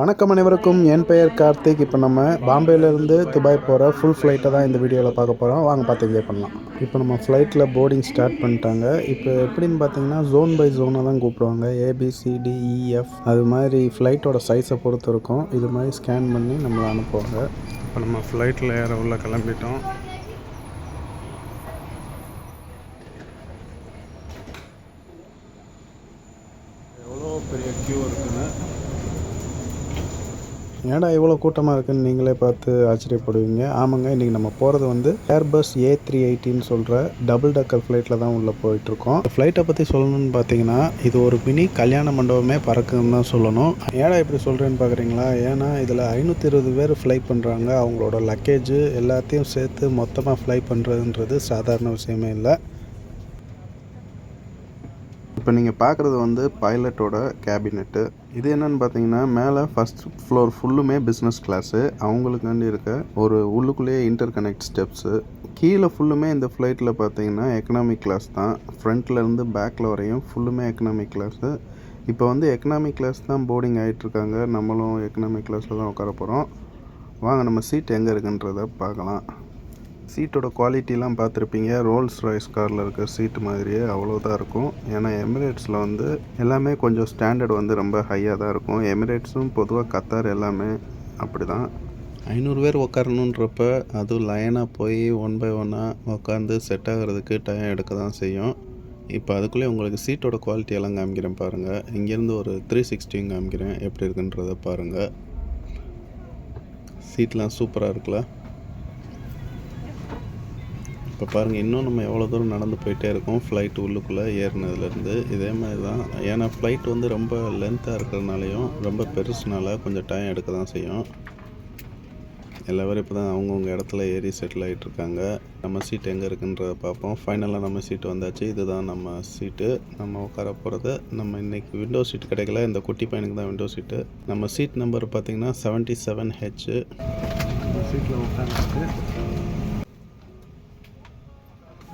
வணக்கம் அனைவருக்கும். என் பெயர் கார்த்திக். இப்போ நம்ம பாம்பேலேருந்து துபாய் போகிற ஃபுல் ஃப்ளைட்டை தான் இந்த வீடியோவில் பார்க்க போகிறோம் வாங்க பார்த்து என்ஜாய் பண்ணலாம். இப்போ நம்ம ஃப்ளைட்டில் போர்டிங் ஸ்டார்ட் பண்ணிட்டாங்க. இப்போ எப்படின்னு பார்த்தீங்கன்னா ஜோன் பை ஜோனாக தான் கூப்பிடுவாங்க. ஏபிசிடிஇஎஃப் e, அது மாதிரி ஃப்ளைட்டோட சைஸை பொறுத்து இருக்கும். இது மாதிரி ஸ்கேன் பண்ணி நம்மளை அனுப்புவாங்க. இப்போ நம்ம ஃப்ளைட்டில் ஏற உள்ள கிளம்பிட்டோம் எவ்வளோ பெரிய க்யூ இருக்குன்னு ஏன்டா இவ்வளோ கூட்டமாக இருக்குன்னு நீங்களே பார்த்து ஆச்சரியப்படுவீங்க. ஆமாங்க இன்றைக்கி நம்ம போகிறது வந்து ஏர்பஸ் ஏ த்ரீ எயிட்டின்னு சொல்கிற டபுள் டக்கர் ஃப்ளைட்டில் தான் உள்ளே போயிட்டுருக்கோம். ஃப்ளைட்டை பற்றி சொல்லணும்னு பார்த்தீங்கன்னா இது ஒரு மினி கல்யாண மண்டபமே பறக்குதுன்னு தான் சொல்லணும். ஏடா இப்படி சொல்கிறேன்னு பார்க்குறீங்களா ஏன்னா இதில் ஐநூற்றி இருபது பேர் ஃப்ளை பண்ணுறாங்க அவங்களோட லக்கேஜ் எல்லாத்தையும் சேர்த்து மொத்தமாக ஃப்ளை பண்ணுறதுன்றது சாதாரண விஷயமே இல்லை. இப்போ நீங்கள் பார்க்குறது வந்து பைலட்டோட கேபினெட்டு இது என்னன்னு பார்த்தீங்கன்னா மேலே ஃபஸ்ட் ஃப்ளோர் ஃபுல்லுமே பிஸ்னஸ் கிளாஸு அவங்களுக்காண்டி இருக்க ஒரு உள்ளுக்குள்ளேயே இன்டர் கனெக்ட் ஸ்டெப்ஸு கீழே ஃபுல்லுமே இந்த ஃப்ளைட்டில் பார்த்தீங்கன்னா எக்கனாமிக் கிளாஸ் தான். ஃப்ரண்ட்லேருந்து பேக்கில் வரையும் ஃபுல்லுமே எக்கனாமிக் கிளாஸு இப்போ வந்து எக்கனாமிக் கிளாஸ் தான் போர்டிங் ஆகிட்டுருக்காங்க நம்மளும் எக்கனாமிக் கிளாஸில் தான் உட்கார போகிறோம் வாங்க நம்ம சீட் எங்கே இருக்குன்றத பார்க்கலாம். சீட்டோட குவாலிட்டிலாம் பார்த்துருப்பீங்க. ரோல்ஸ் ராய்ஸ் காரில் இருக்கிற சீட்டு மாதிரியே அவ்வளோதான் இருக்கும். ஏன்னா எமிரேட்ஸில் வந்து எல்லாமே கொஞ்சம் ஸ்டாண்டர்ட் வந்து ரொம்ப ஹையாக தான் இருக்கும். எமிரேட்ஸும் பொதுவாக கத்தார் எல்லாமே அப்படி தான் ஐநூறு பேர் உட்காரணுன்றப்ப அதுவும் லைனாக போய் ஒன் பை ஒன்னாக உட்காந்து செட் ஆகிறதுக்கு டைம் எடுக்க தான் செய்யும். இப்போ அதுக்குள்ளே உங்களுக்கு சீட்டோட குவாலிட்டி எல்லாம் காமிக்கிறேன் பாருங்கள் இங்கேருந்து ஒரு த்ரீ சிக்ஸ்டியும் காமிக்கிறேன். எப்படி இருக்குன்றத பாருங்கள் சீட்லாம் சூப்பராக இருக்குல்ல? இப்போ பாருங்கள் இன்னும் நம்ம எவ்வளோ தூரம் நடந்து போயிட்டே இருக்கோம் ஃப்ளைட் உள்ளுக்குள்ளே ஏறினதுலேருந்து. இதே மாதிரி தான் ஏன்னா ஃப்ளைட் வந்து ரொம்ப லென்த்தாக இருக்கிறதுனாலையும் ரொம்ப பெருசுனால கொஞ்சம் டைம் எடுக்க தான் செய்யும். எல்லா இப்போ தான் அவங்கவுங்க இடத்துல ஏறி செட்டில் ஆகிட்டு இருக்காங்க. நம்ம சீட் எங்கே இருக்குன்றத பார்ப்போம். ஃபைனலாக நம்ம சீட்டு வந்தாச்சு. இதுதான் நம்ம சீட்டு நம்ம உட்கார போகிறது நம்ம இன்றைக்கி விண்டோ சீட் கிடைக்கல. இந்த குட்டி பையனுக்கு தான் விண்டோ சீட்டு நம்ம சீட் நம்பர் பார்த்திங்கன்னா செவன்ட்டி செவன் ஹெச்சு சீட்டில் உட்காந்துட்டு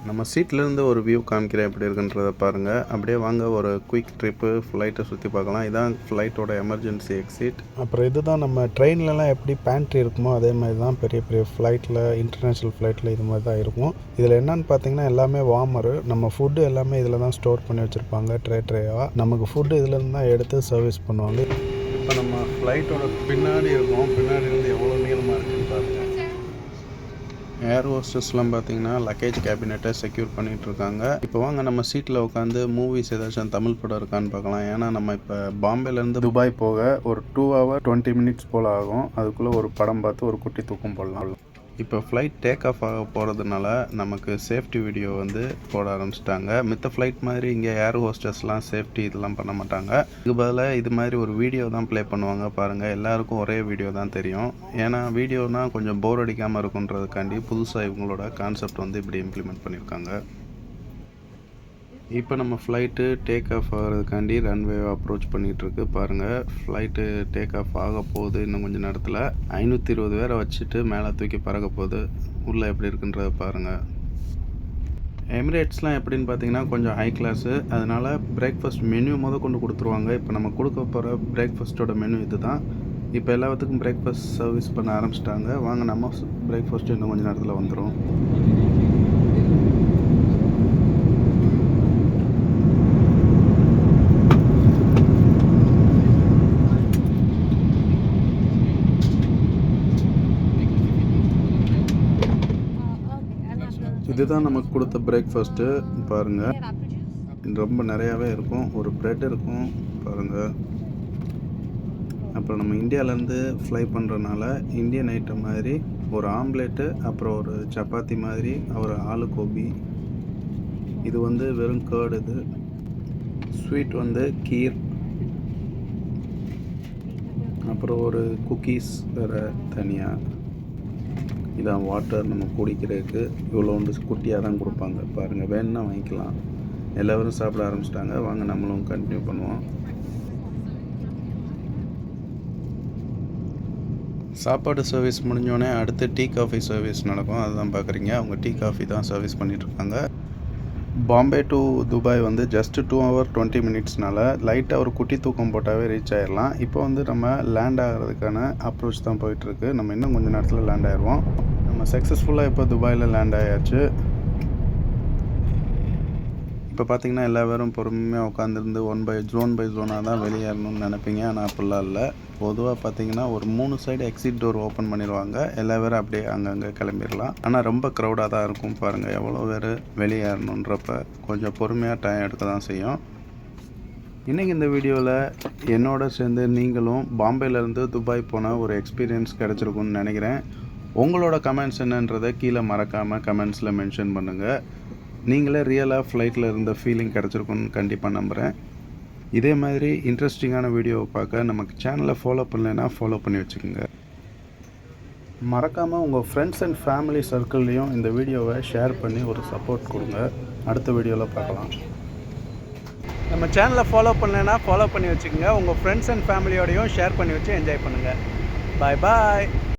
நம்ம சீட்லேருந்து ஒரு வியூ காமிக்கிறேன் எப்படி இருக்குன்றத பாருங்கள் அப்படியே வாங்க ஒரு குயிக் ட்ரிப்பு ஃப்ளைட்டை சுற்றி பார்க்கலாம். இதான் ஃப்ளைட்டோட எமர்ஜென்சி எக்ஸிட் அப்புறம் இதுதான் நம்ம ட்ரெயின்லலாம் எப்படி பேண்ட்ரி இருக்குமோ அதே மாதிரி தான் பெரிய பெரிய ஃப்ளைட்டில் இன்டர்நேஷ்னல் ஃப்ளைட்டில் இது மாதிரி தான் இருக்கும். இதில் என்னன்னு பார்த்தீங்கன்னா எல்லாமே வார்மரு நம்ம ஃபுட்டு எல்லாமே இதில் தான் ஸ்டோர் பண்ணி வச்சுருப்பாங்க ட்ரே ட்ரேயாக நமக்கு ஃபுட்டு இதுலேருந்து தான் எடுத்து சர்வீஸ் பண்ணுவாங்க. இப்போ நம்ம ஃப்ளைட்டோட பின்னாடி இருக்கோம். பின்னாடி இருந்து எவ்வளோ ஏர் ஹோஸ்டஸ்லாம் பார்த்தீங்கன்னா லக்கேஜ் கேபினெட்டை செக்யூர் பண்ணிகிட்டு இருக்காங்க இப்போ வாங்க நம்ம சீட்டில் உட்காந்து மூவிஸ் ஏதாச்சும் தமிழ் படம் இருக்கான்னு பார்க்கலாம் ஏன்னா நம்ம இப்போ பாம்பேலேருந்து துபாய் போக ஒரு டூ ஹவர் டுவெண்ட்டி மினிட்ஸ் போல் ஆகும். அதுக்குள்ளே ஒரு படம் பார்த்து ஒரு குட்டி தூக்கம் போடலாம். இப்போ ஃப்ளைட் டேக் ஆஃப் ஆக போகிறதுனால நமக்கு சேஃப்டி வீடியோ வந்து போட ஆரம்பிச்சிட்டாங்க. மித்த ஃப்ளைட் மாதிரி இங்கே ஏர் ஹோஸ்டர்ஸ்லாம் சேஃப்டி இதெல்லாம் பண்ண மாட்டாங்க. இதுக்கு பதிலாக இது மாதிரி ஒரு வீடியோ தான் ப்ளே பண்ணுவாங்க பாருங்கள் எல்லாருக்கும் ஒரே வீடியோ தான் தெரியும். ஏன்னா வீடியோனால் கொஞ்சம் போர் அடிக்காமல் இருக்குன்றதுக்காண்டி புதுசாக இவங்களோட கான்செப்ட் வந்து இப்படி இம்ப்ளிமெண்ட் பண்ணியிருக்காங்க. இப்போ நம்ம ஃப்ளைட்டு டேக் ஆஃப் ஆகிறதுக்காண்டி ரன்வே அப்ரோச் பண்ணிகிட்ருக்கு பாருங்கள் ஃப்ளைட்டு டேக் ஆஃப் ஆக போகுது இன்னும் கொஞ்சம் நேரத்தில். ஐநூற்றி இருபது பேரை வச்சுட்டு மேலே தூக்கி பறக்க போகுது. உள்ளே எப்படி இருக்குன்றத பாருங்கள் எமிரேட்ஸ்லாம் எப்படின்னு பார்த்தீங்கன்னா கொஞ்சம் ஹை கிளாஸு அதனால் பிரேக்ஃபாஸ்ட் மெனு முத கொண்டு கொடுத்துருவாங்க. இப்போ நம்ம கொடுக்க போகிற பிரேக்ஃபாஸ்ட்டோட மெனு இது தான் இப்போ எல்லாத்துக்கும் பிரேக்ஃபாஸ்ட் சர்வீஸ் பண்ண ஆரம்பிச்சிட்டாங்க. வாங்க நம்ம பிரேக்ஃபாஸ்ட்டு இன்னும் கொஞ்சம் நேரத்தில் வந்துடும் இதுதான் நமக்கு கொடுத்த பிரேக்ஃபாஸ்ட்டு பாருங்கள் ரொம்ப நிறையாவே இருக்கும். ஒரு ப்ரெட் இருக்கும். பாருங்கள் அப்புறம் நம்ம இந்தியாவிலேருந்து ஃப்ளை பண்ணுறனால இந்தியன் ஐட்டம் மாதிரி ஒரு ஆம்லேட்டு அப்புறம் ஒரு சப்பாத்தி மாதிரி ஒரு ஆலு கோபி இது வந்து வெறும் கேர்டு இது. ஸ்வீட் வந்து கீர். அப்புறம் ஒரு குக்கீஸ் வேறு தனியாக இதான் வாட்டர் நம்ம குடிக்கிறதுக்கு இவ்வளோ குட்டியாக தான் கொடுப்பாங்க. பாருங்கள் வேணும்னா வாங்கிக்கலாம். எல்லோரும் சாப்பிட ஆரம்பிச்சிட்டாங்க. வாங்க நம்மளும் கண்டினியூ பண்ணுவோம். சாப்பாடு சர்வீஸ் முடிஞ்சோடனே அடுத்து டீ காஃபி சர்வீஸ் நடக்கும். அதுதான் பார்க்குறீங்க அவங்க டீ காஃபி தான் சர்வீஸ் பண்ணிகிட்ருக்காங்க பாம்பே டு துபாய் வந்து ஜஸ்ட் டூ ஹவர் டுவெண்ட்டி மினிட்ஸ்னால லைட்டாக ஒரு குட்டி தூக்கம் போட்டாவே ரீச் ஆயிடலாம் இப்போ வந்து நம்ம லேண்ட் ஆகிறதுக்கான அப்ரோச் தான் போயிட்டுருக்கு. நம்ம இன்னும் கொஞ்சம் நேரத்தில் லேண்ட் ஆயிடுவோம் நம்ம சக்ஸஸ்ஃபுல்லாக இப்போ துபாயில் லேண்ட் ஆயாச்சு. இப்போ பார்த்தீங்கன்னா எல்லா பேரும் பொறுமையாக உட்காந்துருந்து ஒன் பை ஜோன் பை ஜோனாக தான் வெளியேறணும்னு நினைப்பீங்க. ஆனால் அப்படிலாம் இல்லை. பொதுவாக பார்த்தீங்கன்னா ஒரு மூணு சைடு எக்ஸிட் டோர் ஓப்பன் பண்ணிடுவாங்க எல்லா பேரும் அப்படியே அங்கங்கே கிளம்பிடலாம் ஆனால் ரொம்ப க்ரௌடாக தான் இருக்கும் பாருங்கள் எவ்வளோ பேர் வெளியேறணுன்றப்ப கொஞ்சம் பொறுமையாக டைம் எடுக்க தான் செய்யும். இன்றைக்கி இந்த வீடியோவில் என்னோட சேர்ந்து நீங்களும் பாம்பேலேருந்து துபாய் போன ஒரு எக்ஸ்பீரியன்ஸ் கிடச்சிருக்குன்னு நினைக்கிறேன். உங்களோட கமெண்ட்ஸ் என்னன்றதை கீழே மறக்காமல் கமெண்ட்ஸில் மென்ஷன் பண்ணுங்கள் நீங்களே ரியலாக ஃப்ளைட்டில் இருந்த ஃபீலிங் கிடச்சிருக்குன்னு கண்டிப்பாக நம்புகிறேன் இதே மாதிரி இன்ட்ரெஸ்டிங்கான வீடியோவை பார்க்க நமக்கு சேனலை ஃபாலோ பண்ணலைன்னா ஃபாலோ பண்ணி வச்சுக்கோங்க. மறக்காமல் உங்கள் ஃப்ரெண்ட்ஸ் அண்ட் ஃபேமிலி சர்க்கிள்லேயும் இந்த வீடியோவை ஷேர் பண்ணி ஒரு சப்போர்ட் கொடுங்க. அடுத்த வீடியோவில் பார்க்கலாம். நம்ம சேனலை ஃபாலோ பண்ணலைன்னா ஃபாலோ பண்ணி வச்சுக்கோங்க. உங்கள் ஃப்ரெண்ட்ஸ் அண்ட் ஃபேமிலியோடையும் ஷேர் பண்ணி வச்சு என்ஜாய் பண்ணுங்கள் பாய் பாய்